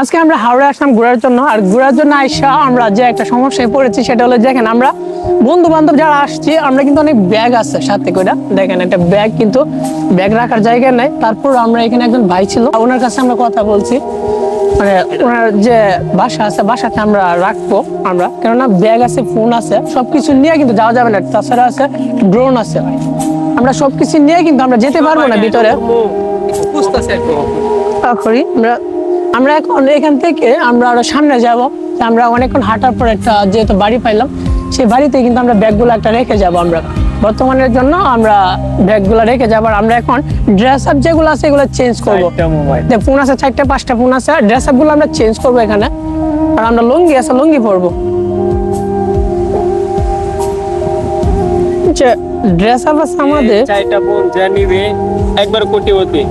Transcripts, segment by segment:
আজকে আমরা হাওড়ে আসলাম ঘোরার জন্য আর ঘোরার জন্য আইসা আমরা যে একটা সমস্যায় পড়েছি সেটা হলো দেখেন আমরা বন্ধু বান্ধব যারা আসছি আমরা কিন্তু অনেক ব্যাগ আছে সাথে করে দেখেন একটা ব্যাগ কিন্তু ব্যাগ রাখার জায়গা নাই। তারপর আমরা এখানে একজন ভাই ছিল ওনার কাছে আমরা কথা বলছি। মানে ওনার যে বাসা আছে বাসাতে আমরা রাখব আমরা। কেননা ব্যাগ আছে ফোন আছে সবকিছু নিয়ে কিন্তু যাওয়া যাবে না। তাছাড়া আছে ড্রোন আছে। আমরা সবকিছু নিয়ে কিন্তু আমরা যেতে পারব না ভিতরে। করি আমরা আমরা এখন এখান থেকে আমরা আরও সামনে যাব। আমরা অনেকক্ষণ হাঁটার পর একটা যেহেতু বাড়ি পাইলাম সেই বাড়িতে কিন্তু আমরা ব্যাগগুলো একটা রেখে যাব আমরা। বর্তমানের জন্য আমরা ব্যাগগুলো রেখে যাব আর আমরা এখন ড্রেস আপ যেগুলো আছে এগুলো চেঞ্জ করব। যে ফোন আছে চারটে পাঁচটা ফোন আছে ড্রেস আপগুলো আমরা চেঞ্জ করব এখানে। আর আমরা লুঙ্গি আছে লুঙ্গি পরবো। ড্রেস আপ আছে আমাদের। চারটা বোন যা নিবে একবার কোটিপতি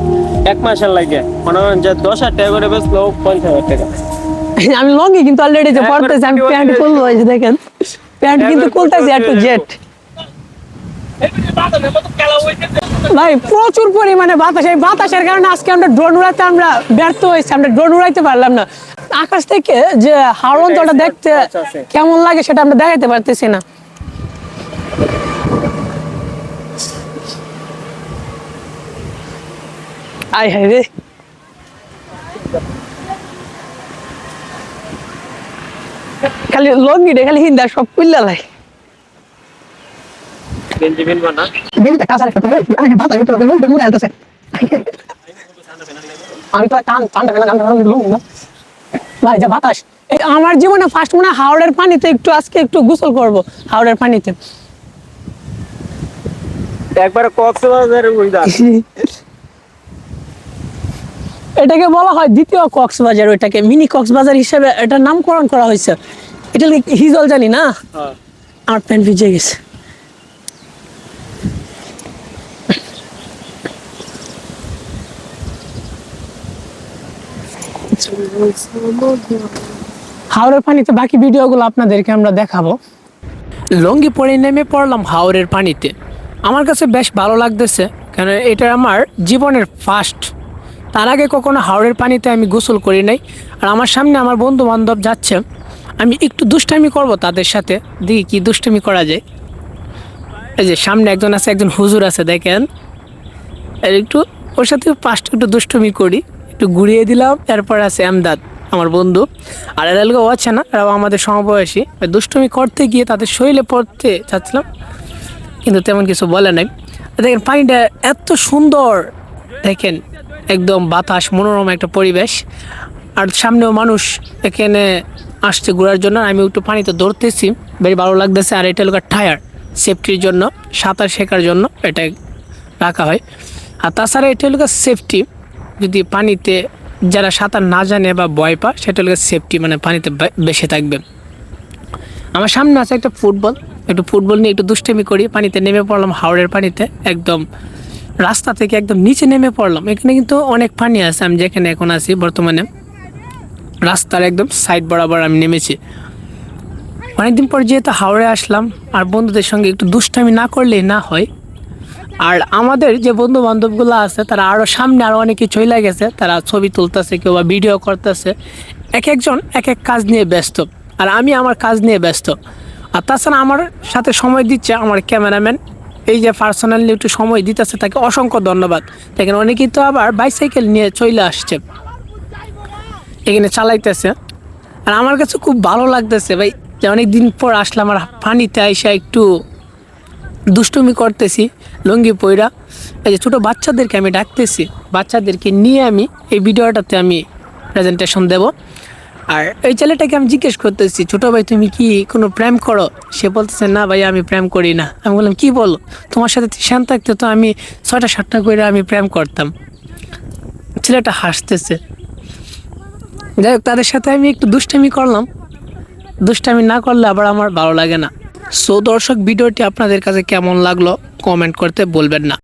এক মাসের লাগে। মনে যে দশ হাজার টাকা করে বেচলো পঞ্চাশ হাজার টাকা। আমি লঙ্গি কিন্তু অলরেডি যে আমি প্যান্ট খুলবো এই দেখেন। প্যান্ট কিন্তু খুলতেছি জেট ভাই প্রচুর পরিমাণে বাতাস। এই বাতাসের কারণে আজকে আমরা ড্রোন উড়াতে আমরা ব্যর্থ হয়েছি আমরা ড্রোন উড়াইতে পারলাম না। আকাশ থেকে যে হাওড় অঞ্চলটা দেখতে। কেমন লাগে সেটা আমরা দেখাতে পারতেছি না। আয় হায় রে। খালি লঙ্গি রে খালি হিন্দা সব কুল্লা লাই। গেঞ্জি কিনবো না? দিদিটা কাঁচার একটা আমি ভাত আমি তো মুখে মুখে আলতেছে আমি তো টান ঠান্ডা ফেলা গান লোক না। ভাই যা বাতাস। এই আমার জীবনে ফার্স্ট মনে হয় হাওড়ের পানিতে একটু আজকে একটু গোসল করব হাওড়ের পানিতে। একবার কক্সবাজারের এটাকে বলা হয় দ্বিতীয় কক্সবাজার ওইটাকে মিনি কক্সবাজার হিসেবে এটা নামকরণ করা হয়েছে। এটা হিজল জানি না? আমার প্যান্ট ভিজে গেছে। হাওড়ের পানিতে বাকি ভিডিওগুলো আপনাদেরকে আমরা দেখাবো। লঙ্গি পরে নেমে পড়লাম হাওড়ের পানিতে। আমার কাছে বেশ ভালো লাগতেছে কেন এটা আমার জীবনের ফার্স্ট তার আগে কখনো হাওড়ের পানিতে আমি গোসল করি নাই। আর আমার সামনে আমার বন্ধু বান্ধব যাচ্ছে, আমি একটু দুষ্টামি করব তাদের সাথে। দেখি কি দুষ্টামি করা যায়। এই যে সামনে একজন আছে, একজন হুজুর আছে, দেখেন। আর একটু ওর সাথে পাঁচটা একটু দুষ্টুমি করি। একটু ঘুরিয়ে দিলাম, এরপর আছে আমদাদ, আমার বন্ধু। আর এরা লোক আছে না এরাও আমাদের সমবয়সী। দুষ্টুমি করতে গিয়ে তাদের শরীরে পড়তে চাচ্ছিলাম, কিন্তু তেমন কিছু বলে নাই। দেখেন পানিটা এত সুন্দর, দেখেন। একদম বাতাস, মনোরম একটা পরিবেশ। আর সামনেও মানুষ এখানে আসছে ঘোরার জন্য। আমি একটু পানিতে দৌড়তেছি, বেশ ভালো লাগতেছে। আর এটা লোকের টায়ার সেফটির জন্য, সাঁতার শেখার জন্য এটা রাখা হয়। আর তাছাড়া এটা হলো সেফটি, যদি পানিতে যারা সাঁতার না জানে বা ভয় পা সেটা হলো সেফটি মানে পানিতে বে- বেশি থাকবে। আমার সামনে আছে একটা ফুটবল, একটু ফুটবল নিয়ে একটু দুষ্টেমি করি, পানিতে নেমে পড়লাম হাওড়ের পানিতে, একদম রাস্তা থেকে একদম নিচে নেমে পড়লাম। এখানে কিন্তু অনেক পানি আছে, আমি যেখানে এখন আছি বর্তমানে। রাস্তার একদম সাইড বরাবর আমি নেমেছি। অনেকদিন পর যেহেতু হাওড়ে আসলাম, আর বন্ধুদের সঙ্গে একটু দুষ্টামি না করলেই না হয়। আর আমাদের যে বন্ধু বান্ধবগুলো আছে, তারা আরও সামনে আরও অনেকে চলে গেছে, তারা ছবি তুলতেছে, কেউ বা ভিডিও করতেছে। এক একজন এক এক কাজ নিয়ে ব্যস্ত, আর আমি আমার কাজ নিয়ে ব্যস্ত। আর তাছাড়া আমার সাথে সময় দিচ্ছে আমার ক্যামেরাম্যান। এই যে পার্সোনালি একটু সময় দিতেছে, তাকে অসংখ্য ধন্যবাদ। দেখেন অনেকেই তো আবার বাইসাইকেল নিয়ে চলে আসছে। এখানে চালাইতেছে। আর আমার কাছে খুব ভালো লাগতেছে, ভাই, যে অনেক দিন পর আসলাম আর পানিতে আইসা একটু দুষ্টুমি করতেছি, লুঙ্গি পইরা। এই যে ছোটো বাচ্চাদেরকে আমি ডাকতেছি, বাচ্চাদেরকে নিয়ে আমি এই ভিডিওটাতে আমি প্রেজেন্টেশন দেব। আর এই ছেলেটাকে আমি জিজ্ঞেস করতেছি, ছোটো ভাই, তুমি কি কোনো প্রেম করো? সে বলতেছে, না ভাই, আমি প্রেম করি না। আমি বললাম, কি বলো? তোমার সাথে শ্যান থাকতে তো আমি ছয়টা সাতটা করে আমি প্রেম করতাম। ছেলেটা হাসতেছে। যাই হোক, তাদের সাথে আমি একটু দুষ্টামি করলাম। দুষ্টামি না করলে আবার আমার ভালো লাগে না। সো দর্শক, ভিডিওটি আপনাদের কাছে কেমন লাগল? কমেন্ট করতে বলবেন না।